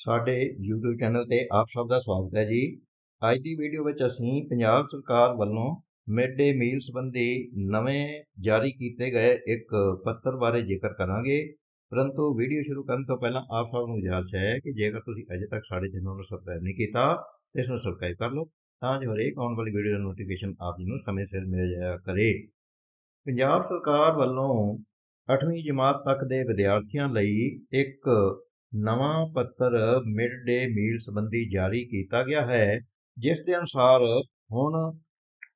ਸਾਡੇ YouTube channel ਤੇ ਆਪ ਸਭ ਦਾ ਸਵਾਗਤ ਹੈ ਜੀ। ਅੱਜ ਦੀ ਵੀਡੀਓ ਵਿੱਚ ਅਸੀਂ ਪੰਜਾਬ ਸਰਕਾਰ ਵੱਲੋਂ ਮਿਡ ਡੇ ਮੀਲ ਸੰਬੰਧੀ ਨਵੇਂ ਜਾਰੀ ਕੀਤੇ ਗਏ ਇੱਕ ਪੱਤਰ ਬਾਰੇ ਜ਼ਿਕਰ ਕਰਾਂਗੇ। ਪਰੰਤੂ ਵੀਡੀਓ ਸ਼ੁਰੂ ਕਰਨ ਤੋਂ ਪਹਿਲਾਂ ਆਪ ਸਭ ਨੂੰ ਗੁਜ਼ਾਰਿਸ਼ ਹੈ ਕਿ ਜੇਕਰ ਤੁਸੀਂ ਅਜੇ ਤੱਕ ਸਾਡੇ ਚੈਨਲ ਨੂੰ ਸਬਸਕ੍ਰਾਈਬ ਨਹੀਂ ਕੀਤਾ ਤਾਂ ਇਸ ਨੂੰ ਸਬਸਕ੍ਰਾਈਬ ਕਰ ਲਓ ਤਾਂ ਜੋ ਹਰੇਕ ਆਉਣ ਵਾਲੀ ਵੀਡੀਓ ਦਾ ਨੋਟੀਫਿਕੇਸ਼ਨ ਆਪ ਜੀ ਨੂੰ ਸਮੇਂ ਸਿਰ ਮਿਲ ਜਾਇਆ ਕਰੇ। ਪੰਜਾਬ ਸਰਕਾਰ ਵੱਲੋਂ 8ਵੀਂ ਜਮਾਤ ਤੱਕ ਦੇ ਵਿਦਿਆਰਥੀਆਂ ਲਈ ਇੱਕ ਨਵਾਂ ਪੱਤਰ ਮਿਡ ਡੇ ਮੀਲ ਸੰਬੰਧੀ ਜਾਰੀ ਕੀਤਾ ਗਿਆ ਹੈ, ਜਿਸ ਦੇ ਅਨੁਸਾਰ ਹੁਣ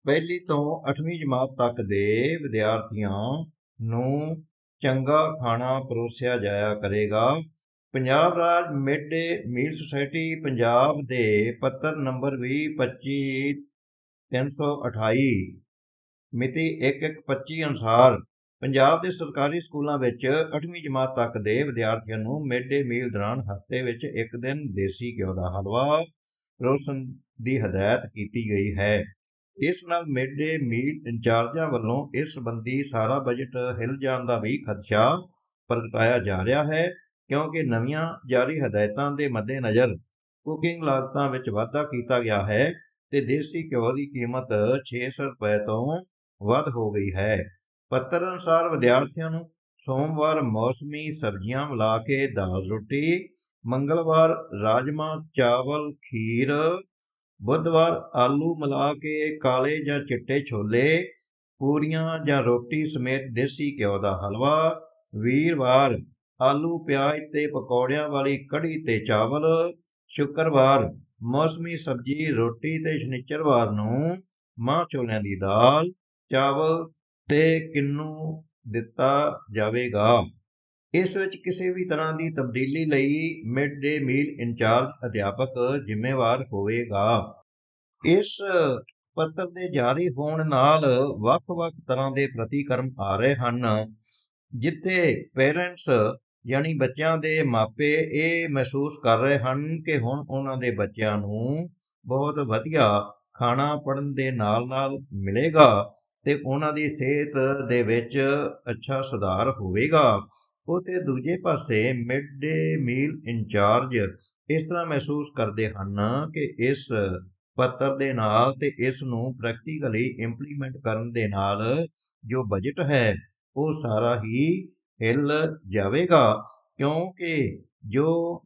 ਪਹਿਲੀ ਤੋਂ 8ਵੀਂ ਜਮਾਤ ਤੱਕ ਦੇ ਵਿਦਿਆਰਥੀਆਂ ਨੂੰ ਚੰਗਾ ਖਾਣਾ ਪਰੋਸਿਆ ਜਾਇਆ ਕਰੇਗਾ। ਪੰਜਾਬ ਰਾਜ mid day meal society Punjab ਦੇ ਪੱਤਰ ਨੰਬਰ 2025 328 ਮਿਤੀ 1125 ਅਨੁਸਾਰ ਪੰਜਾਬ ਦੇ ਸਰਕਾਰੀ ਸਕੂਲਾਂ ਵਿੱਚ 8ਵੀਂ ਜਮਾਤ ਤੱਕ ਦੇ ਵਿਦਿਆਰਥੀਆਂ ਨੂੰ ਮਿਡ ਡੇ ਮੀਲ ਦੌਰਾਨ ਹਫ਼ਤੇ ਵਿੱਚ ਇੱਕ ਦਿਨ ਦੇਸੀ ਘਿਓ ਦਾ ਹਲਵਾ ਰੋਸ਼ਨ ਦੀ ਹਦਾਇਤ ਕੀਤੀ ਗਈ ਹੈ। ਇਸ ਨਾਲ ਮਿਡ ਡੇ ਮੀਲ ਇੰਚਾਰਜਾਂ ਵੱਲੋਂ ਇਸ ਸੰਬੰਧੀ ਸਾਰਾ ਬਜਟ ਹਿਲ ਜਾਣ ਦਾ ਵੀ ਖਦਸ਼ਾ ਪ੍ਰਗਟਾਇਆ ਜਾ ਰਿਹਾ ਹੈ, ਕਿਉਂਕਿ ਨਵੀਆਂ ਜਾਰੀ ਹਦਾਇਤਾਂ ਦੇ ਮੱਦੇਨਜ਼ਰ ਕੁਕਿੰਗ ਲਾਗਤਾਂ ਵਿੱਚ ਵਾਧਾ ਕੀਤਾ ਗਿਆ ਹੈ ਤੇ ਦੇਸੀ ਘਿਓ ਦੀ ਕੀਮਤ 600 ਰੁਪਏ ਤੋਂ ਵੱਧ ਹੋ ਗਈ ਹੈ। ਪੱਤਰ ਅਨੁਸਾਰ ਵਿਦਿਆਰਥੀਆਂ ਨੂੰ ਸੋਮਵਾਰ ਮੌਸਮੀ ਸਬਜ਼ੀਆਂ ਮਿਲਾ ਕੇ ਦਾਲ ਰੋਟੀ, ਮੰਗਲਵਾਰ ਰਾਜਮਾ, ਚਾਵਲ, ਖੀਰ, ਬੁੱਧਵਾਰ ਆਲੂ ਮਿਲਾ ਕੇ ਕਾਲੇ ਜਾਂ ਚਿੱਟੇ ਛੋਲੇ, ਪੂਰੀਆਂ ਜਾਂ ਰੋਟੀ ਸਮੇਤ ਦੇਸੀ ਘਿਓ ਦਾ ਹਲਵਾ, ਵੀਰਵਾਰ ਆਲੂ, ਪਿਆਜ਼ ਤੇ ਪਕੌੜਿਆਂ ਵਾਲੀ ਕੜੀ ਤੇ ਚਾਵਲ, ਸ਼ੁੱਕਰਵਾਰ ਮੌਸਮੀ ਸਬਜ਼ੀ, ਰੋਟੀ ਤੇ ਸ਼ਨੀਚਰਵਾਰ ਨੂੰ ਮਾਂ ਛੋਲਿਆਂ ਦੀ ਦਾਲ, ਚਾਵਲ ਤੇ ਕਿੰਨੂ ਦਿੱਤਾ ਜਾਵੇਗਾ। ਇਸ ਵਿੱਚ ਕਿਸੇ ਵੀ ਤਰ੍ਹਾਂ ਦੀ ਤਬਦੀਲੀ ਲਈ ਮਿਡ ਡੇ ਮੀਲ ਇੰਚਾਰਜ ਅਧਿਆਪਕ ਜ਼ਿੰਮੇਵਾਰ ਹੋਵੇਗਾ। ਇਸ ਪੱਤਰ ਦੇ ਜਾਰੀ ਹੋਣ ਨਾਲ ਵੱਖ-ਵੱਖ ਤਰ੍ਹਾਂ ਦੇ ਪ੍ਰਤੀਕਰਮ ਆ ਰਹੇ ਹਨ, ਜਿੱਥੇ ਪੇਰੈਂਟਸ ਯਾਨੀ ਬੱਚਿਆਂ ਦੇ ਮਾਪੇ ਇਹ ਮਹਿਸੂਸ ਕਰ ਰਹੇ ਹਨ ਕਿ ਹੁਣ ਉਹਨਾਂ ਦੇ ਬੱਚਿਆਂ ਨੂੰ ਬਹੁਤ ਵਧੀਆ ਖਾਣਾ ਪੜਨ ਦੇ ਨਾਲ-ਨਾਲ ਮਿਲੇਗਾ। ਤੇ ਉਹਨਾਂ ਦੀ ਸਿਹਤ ਦੇ ਵਿੱਚ ਅੱਛਾ ਸੁਧਾਰ ਹੋਵੇਗਾ। ਉਹ ਤੇ ਦੂਜੇ ਪਾਸੇ ਮਿਡ ਡੇ ਮੀਲ ਇੰਚਾਰਜ ਇਸ ਤਰ੍ਹਾਂ ਮਹਿਸੂਸ ਕਰਦੇ ਹਨ ਕਿ ਇਸ ਪੱਤਰ ਦੇ ਨਾਲ ਤੇ ਇਸ ਨੂੰ ਪ੍ਰੈਕਟੀਕਲੀ ਇੰਪਲੀਮੈਂਟ ਕਰਨ ਦੇ ਨਾਲ ਜੋ ਬਜਟ ਹੈ, ਉਹ ਸਾਰਾ ਹੀ ਹਿੱਲ ਜਾਵੇਗਾ। ਕਿਉਂਕਿ ਜੋ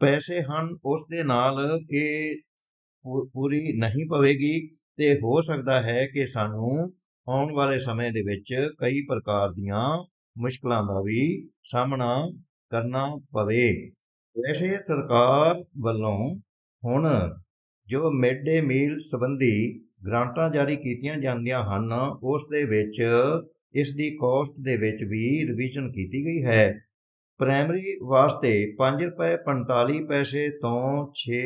ਪੈਸੇ ਹਨ, ਉਸ ਦੇ ਨਾਲ ਇਹ ਪੂਰੀ ਨਹੀਂ ਪਵੇਗੀ ਤੇ ਹੋ ਸਕਦਾ ਹੈ ਕਿ ਸਾਨੂੰ ਆਉਣ ਵਾਲੇ ਸਮੇਂ ਦੇ ਵਿੱਚ ਕਈ ਪ੍ਰਕਾਰ ਦੀਆਂ ਮੁਸ਼ਕਲਾਂ ਦਾ ਵੀ ਸਾਹਮਣਾ ਕਰਨਾ ਪਵੇ। ਵੈਸੇ ਸਰਕਾਰ ਵੱਲੋਂ ਹੁਣ ਜੋ ਮਿਡ ਡੇ ਮੀਲ ਸੰਬੰਧੀ ਗ੍ਰਾਂਟਾਂ ਜਾਰੀ ਕੀਤੀਆਂ ਜਾਂਦੀਆਂ ਹਨ, ਉਸ ਦੇ ਵਿੱਚ ਇਸ ਦੀ ਕੋਸਟ ਦੇ ਵਿੱਚ ਵੀ ਰਿਵੀਜ਼ਨ ਕੀਤੀ ਗਈ ਹੈ। ਪ੍ਰਾਇਮਰੀ ਵਾਸਤੇ 5 ਰੁਪਏ 45 ਪੈਸੇ ਤੋਂ 6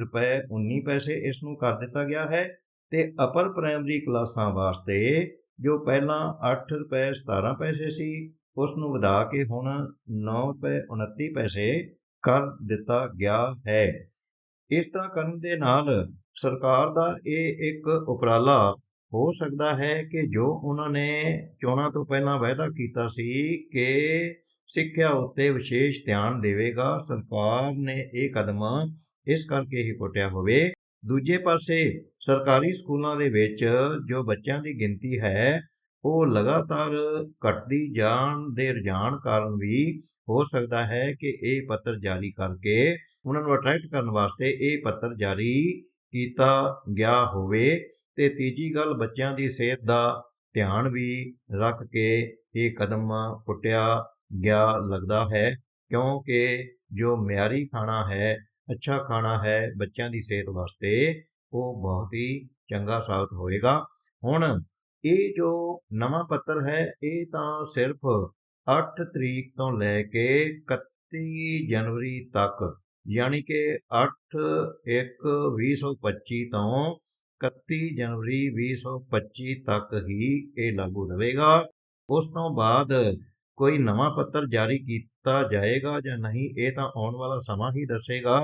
ਰੁਪਏ 19 ਪੈਸੇ ਇਸ ਨੂੰ ਕਰ ਦਿੱਤਾ ਗਿਆ ਹੈ। ਤੇ ਅਪਰ ਪ੍ਰਾਇਮਰੀ ਕਲਾਸਾਂ ਵਾਸਤੇ ਜੋ ਪਹਿਲਾਂ 8 ਰੁਪਏ 17 ਪੈਸੇ ਸੀ ਉਸ ਨੂੰ ਵਧਾ ਕੇ ਹੁਣ 9 ਰੁਪਏ 29 ਪੈਸੇ ਕਰ ਦਿੱਤਾ ਗਿਆ ਹੈ। ਇਸ ਤਰ੍ਹਾਂ ਕਰਨ ਦੇ ਨਾਲ ਸਰਕਾਰ ਦਾ ਇਹ ਇੱਕ ਉਪਰਾਲਾ ਹੋ ਸਕਦਾ ਹੈ ਕਿ ਜੋ ਉਹਨਾਂ ਨੇ ਚੋਣਾਂ ਤੋਂ ਪਹਿਲਾਂ ਵਾਅਦਾ ਕੀਤਾ ਸੀ ਕਿ ਸਿੱਖਿਆ ਉੱਤੇ ਵਿਸ਼ੇਸ਼ ਧਿਆਨ ਦੇਵੇਗਾ, ਸਰਕਾਰ ਨੇ ਇਹ ਕਦਮ ਇਸ ਕਰਕੇ ਹੀ ਪੁੱਟਿਆ ਹੋਵੇ ਦੂਜੇ ਪਾਸੇ ਸਰਕਾਰੀ ਸਕੂਲਾਂ ਦੇ ਵਿੱਚ ਜੋ ਬੱਚਿਆਂ ਦੀ ਗਿਣਤੀ ਹੈ, ਉਹ ਲਗਾਤਾਰ ਘਟਦੀ ਜਾਣ ਦੇ ਰੁਝਾਨ ਕਾਰਨ ਵੀ ਹੋ ਸਕਦਾ ਹੈ ਕਿ ਇਹ ਪੱਤਰ ਜਾਰੀ ਕਰਕੇ ਉਹਨਾਂ ਨੂੰ ਅਟਰੈਕਟ ਕਰਨ ਵਾਸਤੇ ਇਹ ਪੱਤਰ ਜਾਰੀ ਕੀਤਾ ਗਿਆ ਹੋਵੇ ਤੇ ਤੀਜੀ ਗੱਲ ਬੱਚਿਆਂ ਦੀ ਸਿਹਤ ਦਾ ਧਿਆਨ ਵੀ ਰੱਖ ਕੇ ਇਹ ਕਦਮ ਪੁੱਟਿਆ ਗਿਆ ਲੱਗਦਾ ਹੈ ਕਿਉਂਕਿ ਜੋ ਮਿਆਰੀ ਖਾਣਾ ਹੈ ਅੱਛਾ ਖਾਣਾ ਹੈ ਬੱਚਿਆਂ ਦੀ ਸਿਹਤ ਵਾਸਤੇ, ਉਹ ਬਹੁਤ ਹੀ ਚੰਗਾ ਸਾਬਤ ਹੋਵੇਗਾ ਹੁਣ ਇਹ ਜੋ ਨਵਾਂ ਪੱਤਰ ਹੈ, ਇਹ ਤਾਂ ਸਿਰਫ 8 ਤਰੀਕ ਤੋਂ ਲੈ ਕੇ 31 ਜਨਵਰੀ ਤੱਕ, ਯਾਨੀ ਕਿ 8 1 2025 ਤੋਂ 31 ਜਨਵਰੀ 2025 ਤੱਕ ਹੀ ਇਹ ਲਾਗੂ ਰਹੇਗਾ। ਉਸ ਤੋਂ ਬਾਅਦ ਕੋਈ ਨਵਾਂ ਪੱਤਰ ਜਾਰੀ ਕੀਤਾ ਜਾਏਗਾ ਜਾਂ ਨਹੀਂ, ਇਹ ਤਾਂ ਆਉਣ ਵਾਲਾ ਸਮਾਂ ਹੀ ਦੱਸੇਗਾ।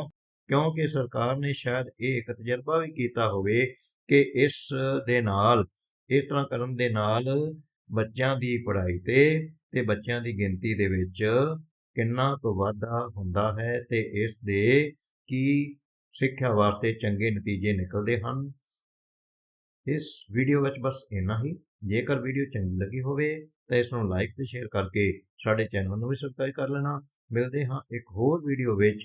ਕਿਉਂਕਿ ਸਰਕਾਰ ਨੇ ਸ਼ਾਇਦ ਇਹ ਇੱਕ ਤਜਰਬਾ ਵੀ ਕੀਤਾ ਹੋਵੇ ਕਿ ਇਸ ਦੇ ਨਾਲ, ਇਸ ਤਰ੍ਹਾਂ ਕਰਨ ਦੇ ਨਾਲ ਬੱਚਿਆਂ ਦੀ ਪੜ੍ਹਾਈ ਤੇ ਤੇ ਬੱਚਿਆਂ ਦੀ ਗਿਣਤੀ ਦੇ ਵਿੱਚ ਕਿੰਨਾ ਕੁ ਵਾਧਾ ਹੁੰਦਾ ਹੈ ਤੇ ਇਸ ਦੇ ਕੀ ਸਿੱਖਿਆ ਵਾਸਤੇ ਚੰਗੇ ਨਤੀਜੇ ਨਿਕਲਦੇ ਹਨ। ਇਸ ਵੀਡੀਓ ਵਿੱਚ ਬਸ ਇੰਨਾ ਹੀ। ਜੇਕਰ ਵੀਡੀਓ ਚੰਗੀ ਲੱਗੀ ਹੋਵੇ ਤਾਂ ਇਸ ਨੂੰ ਲਾਈਕ ਤੇ ਸ਼ੇਅਰ ਕਰਕੇ ਸਾਡੇ ਚੈਨਲ ਨੂੰ ਵੀ ਸਬਸਕ੍ਰਾਈਬ ਕਰ ਲੈਣਾ। ਮਿਲਦੇ ਹਾਂ ਇੱਕ ਹੋਰ ਵੀਡੀਓ ਵਿੱਚ।